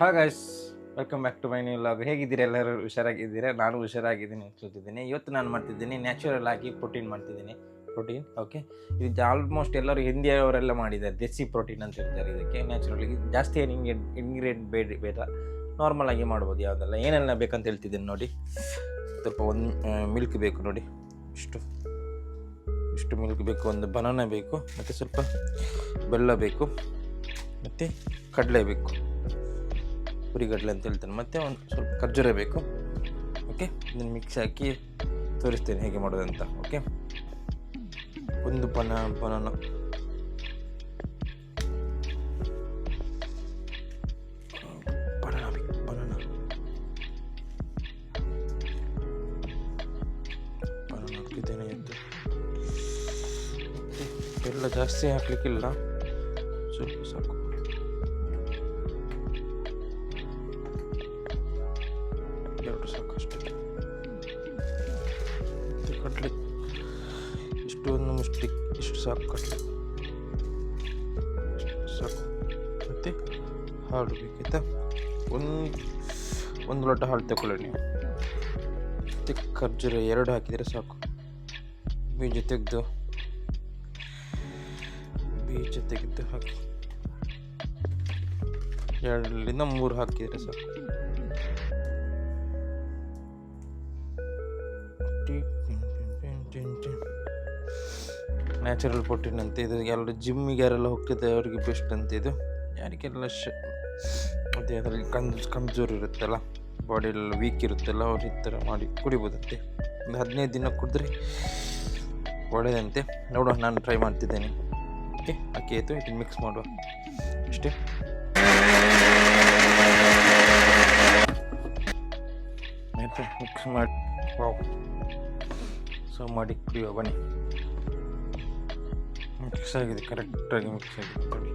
Hi guys welcome back to my new log ಹೇಗಿದ್ದೀರಿ? ಎಲ್ಲರೂ ಹುಷಾರಾಗಿದ್ದೀರಾ? ನಾನು ಹುಷಾರಾಗಿದ್ದೀನಿ ಅನ್ಸುತ್ತಿದ್ದೀನಿ ಇವತ್ತು ನಾನು ಮಾಡ್ತಿದ್ದೀನಿ ನ್ಯಾಚುರಲ್ ಆಗಿ ಪ್ರೋಟೀನ್ ಮಾಡ್ತಿದ್ದೀನಿ. ಪ್ರೋಟೀನ್ ಓಕೆ ಇದು ಆಲ್ಮೋಸ್ಟ್ ಎಲ್ಲರೂ ಹಿಂದಿಯವರೆಲ್ಲ ಮಾಡಿದ್ದಾರೆ, ದೇಸಿ ಪ್ರೋಟೀನ್ ಅಂತ ಹೇಳ್ತಾರೆ ಇದಕ್ಕೆ. ನ್ಯಾಚುರಲಿ ಜಾಸ್ತಿ ಏನು ಇಂಗ್ರೆ ಇಂಗ್ರೀಡಿಯೆಂಟ್ ಬೇಡ ಬೇಡ. ನಾರ್ಮಲ್ ಆಗಿ ಮಾಡ್ಬೋದು, ಯಾವುದೆಲ್ಲ. ಏನೆಲ್ಲ ಬೇಕಂತ ಹೇಳ್ತಿದ್ದೀನಿ ನೋಡಿ. ಸ್ವಲ್ಪ ಒಂದು ಮಿಲ್ಕ್ ಬೇಕು ನೋಡಿ. ಇಷ್ಟು. ಇಷ್ಟು ಮಿಲ್ಕ್ ಬೇಕು, ಒಂದು ಬನಾನ ಬೇಕು, ಮತ್ತು ಸ್ವಲ್ಪ ಬೆಲ್ಲ ಬೇಕು, ಮತ್ತು ಕಡಲೆ ಬೇಕು. ಹುರಿಗಡಲೆ ಅಂತ ಹೇಳ್ತೇನೆ. ಮತ್ತು ಒಂದು ಸ್ವಲ್ಪ ಖರ್ಜೂರ ಬೇಕು. ಓಕೆ ಇದನ್ನು ಮಿಕ್ಸ್ ಹಾಕಿ ತೋರಿಸ್ತೇನೆ ಹೇಗೆ ಮಾಡೋದಂತ ಓಕೆ ಒಂದು ಬನ ಬನಾನ ಬೆಲ್ಲ ಜಾಸ್ತಿ ಹಾಕ್ಲಿಕ್ಕಿಲ್ಲ. ಸ್ವಲ್ಪ ಸಾಕು. ಎರಡು ಸಾಕು ಅಷ್ಟೇ ಮತ್ತೆ ಕಡಲೆ ಇಷ್ಟು ಒಂದು ಮುಷ್ಟಿ ಇಷ್ಟು ಸಾಕು ಕಡಲೆ ಸಾಕು ಮತ್ತು ಹಾಲು ಬೇಕಿತ್ತಾ ಒಂದು ಒಂದು ಲೋಟ ಹಾಲು ತಗೊಳ್ಳಿ ನೀವು ಮತ್ತು ಖರ್ಜೂರ ಎರಡು ಹಾಕಿದರೆ ಸಾಕು ಬೀಜ ತೆಗೆದು ಬೀಜ ತೆಗೆದು ಹಾಕಿ. ಎರಡರಿಂದ ಮೂರು ಹಾಕಿದರೆ ಸಾಕು ನ್ಯಾಚುರಲ್ ಪ್ರೋಟೀನ್ ಅಂತ ಇದು ಎಲ್ಲರೂ ಜಿಮ್ಮಿಗೆ ಯಾರೆಲ್ಲ ಹೋಗ್ತಿದ್ದೆ ಅವರಿಗೆ ಬೆಸ್ಟ್ ಅಂತ ಇದು. ಯಾರಿಗೆಲ್ಲ ಶ ಮತ್ತು ಅದರಲ್ಲಿ ಕಂಜ್ ಕಮ್ಜೋರ್ ಇರುತ್ತಲ್ಲ ಬಾಡಿಯೆಲ್ಲ ವೀಕ್ ಇರುತ್ತಲ್ಲ, ಅವ್ರು ಈ ಥರ ಮಾಡಿ ಕುಡಿಬೋದಂತೆ. ಒಂದು ಹದಿನೈದು ದಿನ ಕುಡಿದ್ರೆ ಒಳ್ಳೆಯದಂತೆ. ನೋಡುವ, ನಾನು ಟ್ರೈ ಮಾಡ್ತಿದ್ದೇನೆ. ಓಕೆ ಅಕ್ಕಿ ಆಯಿತು ಇದನ್ನು ಮಿಕ್ಸ್ ಮಾಡುವ. ಅಷ್ಟೇ. ಆಯಿತು ಮಿಕ್ಸ್ ಮಾಡಿ. ವಾವ್ ಸೊ ಮಾಡಿ ಕುಡಿಯುವ, ಬನ್ನಿ. ಮಿಕ್ಸ್ ಆಗಿದೆ ಕರೆಕ್ಟಾಗಿ ಮಿಕ್ಸ್ ಆಗಿದೆ. ನೋಡಿ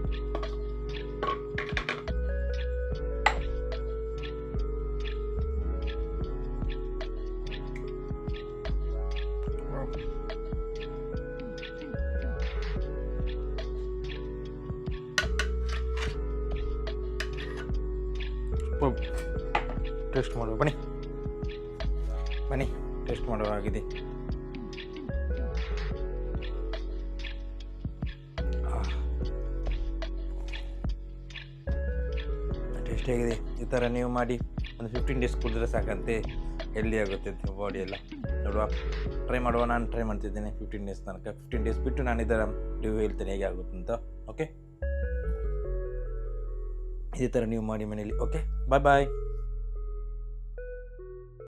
ಟೇಸ್ಟ್ ಮಾಡುವ, ಬನ್ನಿ. ಬನ್ನಿ ಟೇಸ್ಟ್ ಮಾಡುವ ಆಗಿದೆ ಈ ಥರ ನೀವು ಮಾಡಿ ಒಂದು ಫಿಫ್ಟೀನ್ ಡೇಸ್ ಕುಡಿದ್ರೆ ಸಾಕಂತೆ. ಹೆಲ್ದಿ ಆಗುತ್ತೆ ಅಂತ ಬಾಡಿ ಎಲ್ಲ. ನೋಡುವ. ಟ್ರೈ ಮಾಡುವ. ನಾನು ಟ್ರೈ ಮಾಡ್ತಿದ್ದೇನೆ ಫಿಫ್ಟೀನ್ ಡೇಸ್ ತನಕ. ಫಿಫ್ಟೀನ್ ಡೇಸ್ ಬಿಟ್ಟು ನಾನು ಇದರ ರಿವ್ಯೂ ಹೇಳ್ತೇನೆ ಹೇಗೆ ಆಗುತ್ತೆ ಅಂತ. ಓಕೆ ಇದೇ ಥರ ನೀವು ಮಾಡಿ ಮನೇಲಿ ಓಕೆ ಬಾಯ್ ಬಾಯ್